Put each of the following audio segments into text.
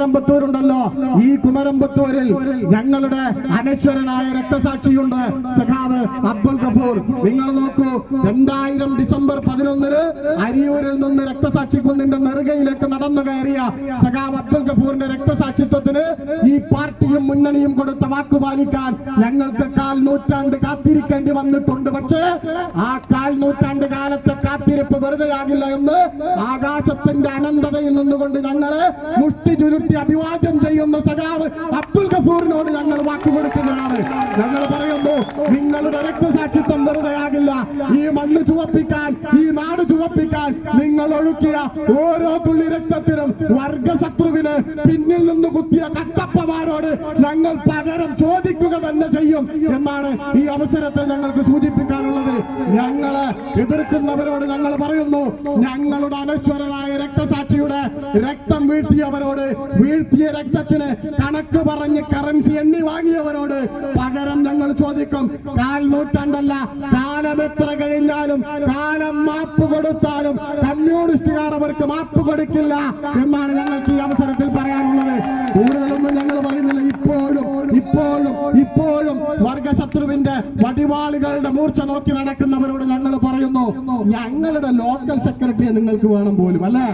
കുമരമ്പത്തൂർ ഉണ്ടല്ലോ ഈ കുമരമ്പത്തൂരിൽ ഞങ്ങളുടെ അനശ്വരനായ രക്തസാക്ഷിയുണ്ട് സഖാവ് അബ്ദുൽ ഗഫൂർ. നിങ്ങൾ നോക്കൂ രണ്ടായിരം ഡിസംബർ പതിനൊന്നിന് അരിയൂരിൽ നിന്ന് രക്തസാക്ഷി കുന്നിന്റെ നെറുകയിലേക്ക് നടന്നു കയറിയ സഖാവ് അബ്ദുൽ ഗഫൂറിന്റെ രക്തസാക്ഷിത്വത്തിന് ഈ പാർട്ടിയും മുന്നണിയും കൊടുത്ത വാക്ക് പാലിക്കാൻ ഞങ്ങൾക്ക് കാൽ നൂറ്റാണ്ട് കാത്തിരിക്കേണ്ടി വന്നിട്ടുണ്ട്. പക്ഷേ ആ കാൽ നൂറ്റാണ്ട് കാലത്തെ കാത്തിരിപ്പ് വെറുതെയാകില്ല എന്ന് ആകാശത്തിന്റെ അനന്തതയിൽ നിന്നുകൊണ്ട് ഞങ്ങളെ മുഷ്ടി ചുരുട്ടി അഭിവാദ്യം ചെയ്യുന്ന സഖാവ് അബ്ദുൽ ഗഫൂറിനോട് ഞങ്ങൾ വാക്ക് കൊടുക്കുന്നതാണ്. ഞങ്ങൾ പറയുന്നു നിങ്ങളുടെ രക്തസാക്ഷിത്വം വെറുതെയാകില്ല. ഈ മണ്ണ് ചുവപ്പിക്കാൻ ഈ നാട് ചുവപ്പിക്കാൻ നിങ്ങൾ ഒഴുക്കിയ ഓരോ തുള്ളി രക്തത്തിനും വർഗശത്രുവിന് പിന്നിൽ നിന്ന് കുത്തിയ കട്ടപ്പമാരോട് ഞങ്ങൾ പകരം ചോദിക്കുക തന്നെ ചെയ്യും എന്നാണ് ഈ അവസരത്തിൽ ഞങ്ങൾക്ക് സൂചിപ്പിക്കാനുള്ളത്. ഞങ്ങളെ എതിർക്കുന്നവരോട് ഞങ്ങൾ പറയുന്നു ഞങ്ങളുടെ അനശ്വരനായ രക്തസാക്ഷിയുടെ രക്തം വീഴ്ത്തിയവരോട് വീഴ്ത്തിയ രക്തത്തിന് കണക്ക് പറഞ്ഞ് കറൻസി എണ്ണി വാങ്ങിയവരോട് പകരം ഞങ്ങൾ ചോദിക്കും കാൽ നൂറ്റാണ്ടല്ല കാലം എത്ര കഴിഞ്ഞാലും കാലം മാപ്പ് കൊടുത്താലും കമ്മ്യൂണിസ്റ്റുകാർ അവർക്ക് മാപ്പ് കൊടുക്കില്ല എന്നാണ് ഞങ്ങൾക്ക് ഈ അവസരത്തിൽ പറയാനുള്ളത്. കൂടുതലൊന്നും ഞങ്ങൾ പറയുന്നില്ല. ഇപ്പോഴും ഇപ്പോഴും ഇപ്പോഴും വർഗശത്രുവിന്റെ വടിവാളുകളുടെ മൂർച്ച നോക്കി നടക്കുന്നവരോട് ഞങ്ങൾ പറയുന്നു ഞങ്ങളുടെ ലോക്കൽ സെക്രട്ടറിയെ നിങ്ങൾക്ക് വേണം പോലും അല്ലേ?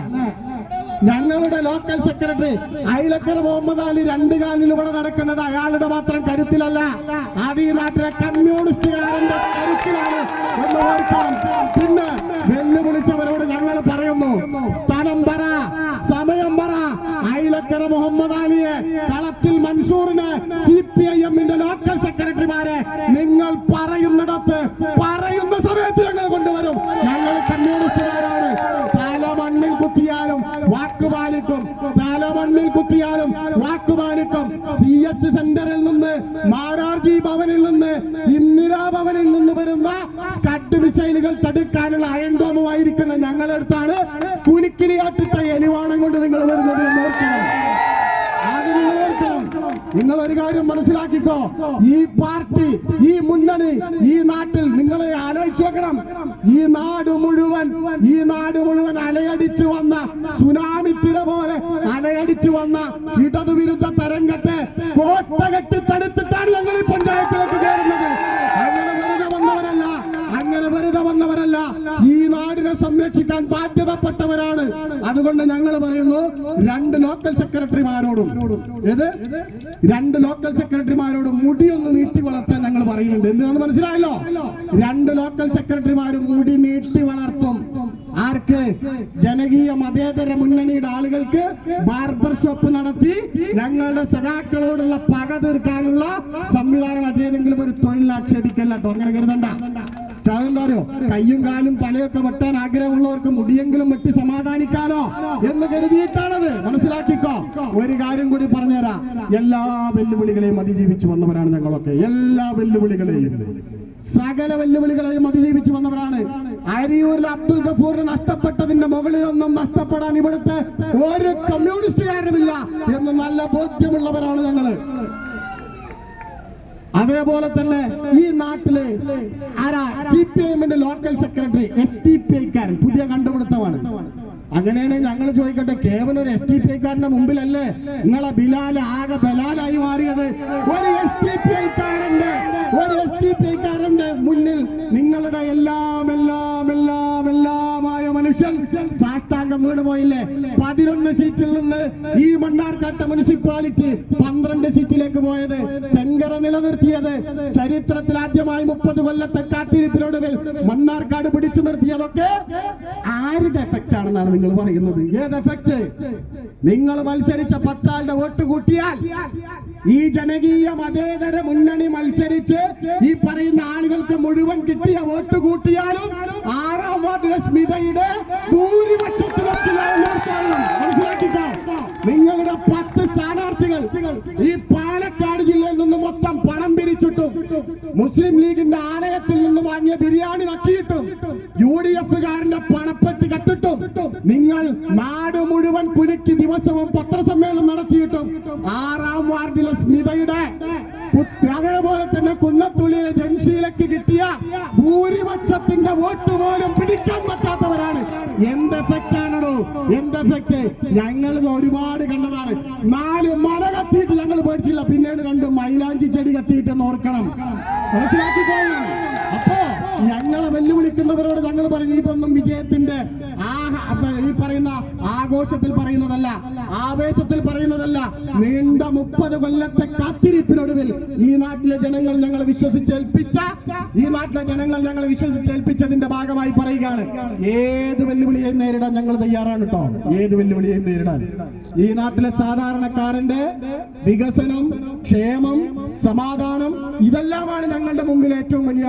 ഞങ്ങളുടെ ലോക്കൽ സെക്രട്ടറി അയിലക്കര മുഹമ്മദ് അലി രണ്ട് കാലിൽ ഇവിടെ നടക്കുന്നത് അയാളുടെ മാത്രം കരുത്തിലല്ല. അത് നാട്ടിലെ കമ്മ്യൂണിസ്റ്റുകാരന്റെ കരുത്തിലാണ് എന്ന് ഓർക്കാം ഈ പാർട്ടി ഈ മുന്നണി ഈ നാട്ടിൽ നിങ്ങളെ ആലോചിച്ചു ഈ നാട് മുഴുവൻ ഈ നാട് മുഴുവൻ അലയടിച്ചു വന്ന സുനാമി തിര പോലെ അലയടിച്ചു വന്ന ഇടതുവിരുദ്ധ തരംഗത്തെ കോട്ട കെട്ടി തടുത്തിട്ടാണ് ഞങ്ങൾ സംരക്ഷിക്കാൻ ബാധ്യതപ്പെട്ടവരാണ്. അതുകൊണ്ട് ഞങ്ങൾ പറയുന്നു രണ്ട് ലോക്കൽ സെക്രട്ടറിമാരോടും ഏത്? രണ്ട് ലോക്കൽ സെക്രട്ടറിമാരോടും മുടിയൊന്ന് നീട്ടി വളർത്താൻ ഞങ്ങൾ പറയുന്നുണ്ട്. എന്തിനാന്ന് മനസ്സിലായല്ലോ? രണ്ട് ലോക്കൽ സെക്രട്ടറിമാരും മുടി നീട്ടി വളർത്തും. ആർക്ക്? ജനകീയ മതേതര മുന്നണിയുടെ ആളുകൾക്ക് ബാർബർ ഷോപ്പ് നടത്തി ഞങ്ങളുടെ സഖാക്കളോടുള്ള പക തീർക്കാനുള്ള സംവിധാനം അതേതെങ്കിലും ഒരു തൊഴിലാക്ഷേപിക്കല്ലോ അങ്ങനെ കരുതണ്ട. ചാതെന്താരോ കയ്യും കാലും തലയൊക്കെ വെട്ടാൻ ആഗ്രഹമുള്ളവർക്ക് മുടിയെങ്കിലും വെട്ടി സമാധാനിക്കാലോ എന്ന് കരുതിയിട്ടാണത്. മനസ്സിലാക്കിക്കോ? ഒരു കാര്യം കൂടി പറഞ്ഞുതരാം. എല്ലാ വെല്ലുവിളികളെയും അതിജീവിച്ചു വന്നവരാണ് ഞങ്ങളൊക്കെ. എല്ലാ വെല്ലുവിളികളെയും. സകല വെല്ലുവിളികളെയും അതിജീവിച്ചു വന്നവരാണ്. അരിയൂരിൽ അബ്ദുൽ ഗഫൂറിന് നഷ്ടപ്പെട്ടതിന്റെ മുകളിലൊന്നും നഷ്ടപ്പെടാൻ ഇവിടുത്തെ ഒരു കമ്മ്യൂണിസ്റ്റുകാരനുമില്ല എന്ന് നല്ല ബോധ്യമുള്ളവരാണ് ഞങ്ങൾ. അതേപോലെ തന്നെ ഈ നാട്ടിൽ ആരാ? സി പി എമ്മിന്റെ local secretary S T P ഐക്കാരൻ പുതിയ കണ്ടുപിടുത്തമാണ്. അങ്ങനെയാണെങ്കിൽ ഞങ്ങൾ ചോദിക്കട്ടെ കേവലം ഒരു എസ് ടി പി ഐക്കാരന്റെ മുമ്പിലല്ലേ നിങ്ങളെ ബിലാൽ ആകെ ബലാലായി മാറിയത്? ഒരു എസ് ടി പി ഐക്കാരന്റെ ഒരു എസ് ടി പി ഐക്കാരന്റെ മുന്നിൽ നിങ്ങളുടെ എല്ലാം എല്ലാം മനുഷ്യൻ സാഷ്ടാംഗം വീണ് പോയില്ലേ? പതിനൊന്ന് സീറ്റിൽ നിന്ന് ഈ മണ്ണാർക്കാട്ട മുനിസിപ്പാലിറ്റി പന്ത്രണ്ട് സീറ്റിലേക്ക് പോയത്. തെങ്കര നിലനിർത്തിയത്. ചരിത്രത്തിൽ ആദ്യമായി മുപ്പത് കൊല്ലത്തെ കാത്തിരിപ്പിനൊടുവിൽ മണ്ണാർക്കാട് പിടിച്ചു നിർത്തിയതൊക്കെ ആരുടെ എഫക്റ്റ് ആണെന്നാണ് നിങ്ങൾ പറയുന്നത്? ഏത് എഫക്റ്റ് നിങ്ങൾ മത്സരിച്ച പത്താളുടെ വോട്ട് കൂട്ടിയാൽ ഈ ജനകീയ മതേതര മുന്നണി മത്സരിച്ച് ഈ പറയുന്ന ആളുകൾക്ക് മുഴുവൻ കിട്ടിയ വോട്ട് കൂട്ടിയാലും ആറാം വാർഡ് സ്മിതയുടെ ഭൂരിപക്ഷത്തിലെത്തില്ല മനസ്സിലാക്കിക്കോ? നിങ്ങളുടെ പത്ത് സ്ഥാനാർത്ഥികൾ ഈ പാലക്കാട് ജില്ലയിൽ നിന്ന് മൊത്തം പണം പിരിച്ചിട്ടും മുസ്ലിം ലീഗിന്റെ ആലയത്തിൽ നിന്ന് വാങ്ങിയ ബിരിയാണി നക്കിയിട്ടും യു ഡി എഫുകാരന്റെ പണപ്പെട്ടി കട്ടിട്ടും നിങ്ങൾ നാട് മുഴുവൻ കുലുക്കി ദിവസവും പത്രസമ്മേളനം നടത്തിയിട്ടും ആറാം വാർഡിലെ സ്മിതയുടെ അതേപോലെ തന്നെ കുന്നത്തുള്ളിയിലെ ജംഷീലക്ക് കിട്ടിയ ഭൂരിപക്ഷത്തിന്റെ വോട്ട് പോലും പിടിക്കാൻ പറ്റാത്തവരാണ് എന്ത് എഫക്റ്റ് ആണോ എന്ത് എഫക്ട് ഞങ്ങൾ ഒരുപാട് കണ്ടതാണ്. നാല് മല കത്തിയിട്ട് ഞങ്ങൾ പേടിച്ചില്ല. പിന്നീട് രണ്ട് മൈലാഞ്ചി ചെടി കത്തിയിട്ട് നോർക്കണം മനസ്സിലാക്കിക്കോളണം. ഞങ്ങളെ വെല്ലുവിളിക്കുന്നവരോട് ഞങ്ങൾ പറഞ്ഞു ഇതൊന്നും വിജയത്തിന്റെ ഈ പറയുന്ന ആഘോഷത്തിൽ പറയുന്നതല്ല ആവേശത്തിൽ പറയുന്നതല്ല. നീണ്ട മുപ്പത് കൊല്ലത്തെ കാത്തിരിപ്പിനൊടുവിൽ ഈ നാട്ടിലെ ജനങ്ങൾ ഞങ്ങൾ വിശ്വസിച്ചേൽപ്പിച്ച ഈ നാട്ടിലെ ജനങ്ങൾ ഞങ്ങൾ വിശ്വസിച്ചേൽപ്പിച്ചതിന്റെ ഭാഗമായി പറയുകയാണ്. ഏത് വെല്ലുവിളിയെയും നേരിടാൻ ഞങ്ങൾ തയ്യാറാണ് കേട്ടോ. ഏത് വെല്ലുവിളിയെയും നേരിടാൻ. ഈ നാട്ടിലെ സാധാരണക്കാരന്റെ വികസനം ക്ഷേമം സമാധാനം ഇതെല്ലാമാണ് ഞങ്ങളുടെ മുമ്പിൽ ഏറ്റവും വലിയ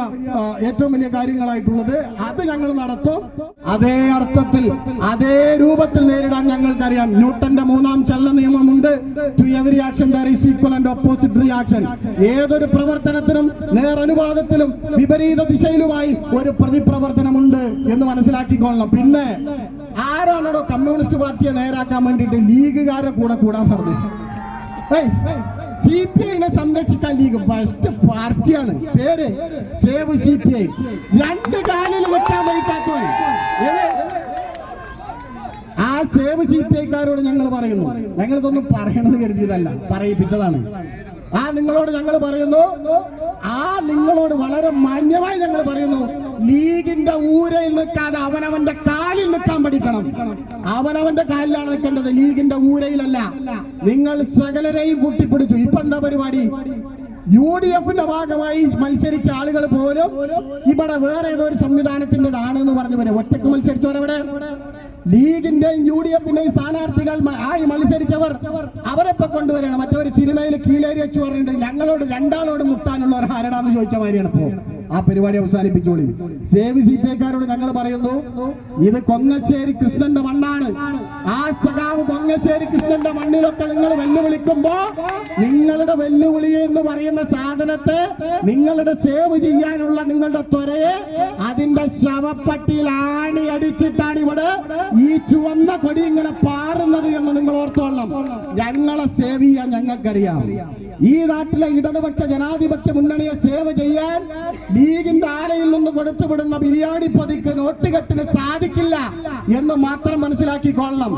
ഏറ്റവും വലിയ കാര്യങ്ങളായിട്ടുള്ളത് അത് ഞങ്ങൾ നടത്തും. അതേ അർത്ഥത്തിൽ അതേ രൂപത്തിൽ നേരിടാൻ ഞങ്ങൾക്കറിയാം. ന്യൂട്ടന്റെ മൂന്നാം ചലന നിയമമുണ്ട്. To every action there is equal and opposite reaction ഏതൊരു പ്രവർത്തനത്തിനും നേർ നേരനുപാതത്തിലും വിപരീത ദിശയിലുമായി ഒരു പ്രതിപ്രവർത്തനമുണ്ട് എന്ന് മനസ്സിലാക്കിക്കൊള്ളണം. പിന്നെ ആരാണോ കമ്മ്യൂണിസ്റ്റ് പാർട്ടിയെ നേരാക്കാൻ വേണ്ടിയിട്ട് ലീഗുകാരെ കൂടെ കൂടാൻ പറഞ്ഞു? സി പി ഐനെ സംരക്ഷിക്കാൻ ലീഗ് ബെസ്റ്റ് പാർട്ടിയാണ്. പേര് സേവ് സി പി ഐ രണ്ട് കാലിൽ വെക്കാൻ വഹിക്കാത്തവർ ആ സേവ് സി പി ഐക്കാരോട് ഞങ്ങൾ പറയുന്നു. ഞങ്ങൾ ഇതൊന്നും പറയണമെന്ന് കരുതിയതല്ല. പറയിപ്പിച്ചതാണ്. ആ നിങ്ങളോട് ഞങ്ങൾ പറയുന്നു. ആ നിങ്ങളോട് വളരെ മാന്യമായി ഞങ്ങൾ പറയുന്നു. ലീഗിന്റെ ഊരയിൽ നിൽക്കാതെ അവനവന്റെ കാലിൽ നിൽക്കാൻ പഠിക്കണം. അവനവന്റെ കാലിലാണ് നിൽക്കേണ്ടത്. ലീഗിന്റെ ഊരയിലല്ല. നിങ്ങൾ സകലരെയും കൂട്ടിപ്പിടിച്ചു. ഇപ്പൊ എന്താ പരിപാടി? യു ഡി എഫിന്റെ ഭാഗമായി മത്സരിച്ച ആളുകൾ പോലും ഇവിടെ വേറെ ഏതോ ഒരു സംവിധാനത്തിന്റെതാണ് എന്ന് പറഞ്ഞു വരെ. ഒറ്റയ്ക്ക് മത്സരിച്ചവരെവിടെ? ലീഗിന്റെയും യു ഡി എഫിന്റെയും സ്ഥാനാർത്ഥികൾ ആയി മത്സരിച്ചവർ അവരെപ്പോ കൊണ്ടുവരണം മറ്റൊരു സിനിമയിൽ കീലേരി വെച്ച് പറഞ്ഞിട്ട് ഞങ്ങളോട് രണ്ടാളോട് മുട്ടാനുള്ളവർ ആരടാന്ന് ചോദിച്ച മാതിരിയാണ് ഇപ്പോ. ആ പരിപാടി അവസാനിപ്പിച്ചോളി. സേവ് സി പി ഐക്കാരോട് ഞങ്ങൾ പറയുന്നു ഇത് കൊങ്ങച്ചേരി കൃഷ്ണന്റെ മണ്ണാണ്. ആ സഖാവ് കൊങ്ങച്ചേരി കൃഷ്ണന്റെ മണ്ണിലൊക്കെ നിങ്ങൾ വെല്ലുവിളിക്കുമ്പോ നിങ്ങളുടെ വെല്ലുവിളി എന്ന് പറയുന്ന സാധനത്തെ നിങ്ങളുടെ സേവ് ചെയ്യാനുള്ള നിങ്ങളുടെ ത്വരയെ അതിന്റെ ശവപ്പട്ടിയിൽ ആണി അടിച്ചിട്ടാണ് ഇവിടെ ഈ ചുവന്ന കൊടി ഇങ്ങനെ പാറുന്നത് എന്ന് നിങ്ങൾ ഓർത്തോളണം. ഞങ്ങളെ സേവ് ചെയ്യാൻ ഞങ്ങൾക്കറിയാം. ഈ നാട്ടിലെ ഇടതുപക്ഷ ജനാധിപത്യ മുന്നണിയെ സേവ് ചെയ്യാൻ ലീഗിന്റെ ആലയിൽ നിന്ന് കൊടുത്തുവിടുന്ന ബിരിയാണി പൊതിക്ക് നോട്ടുകെട്ടിന് സാധിക്കില്ല എന്ന് മാത്രം മനസ്സിലാക്കിക്കൊള്ളണം.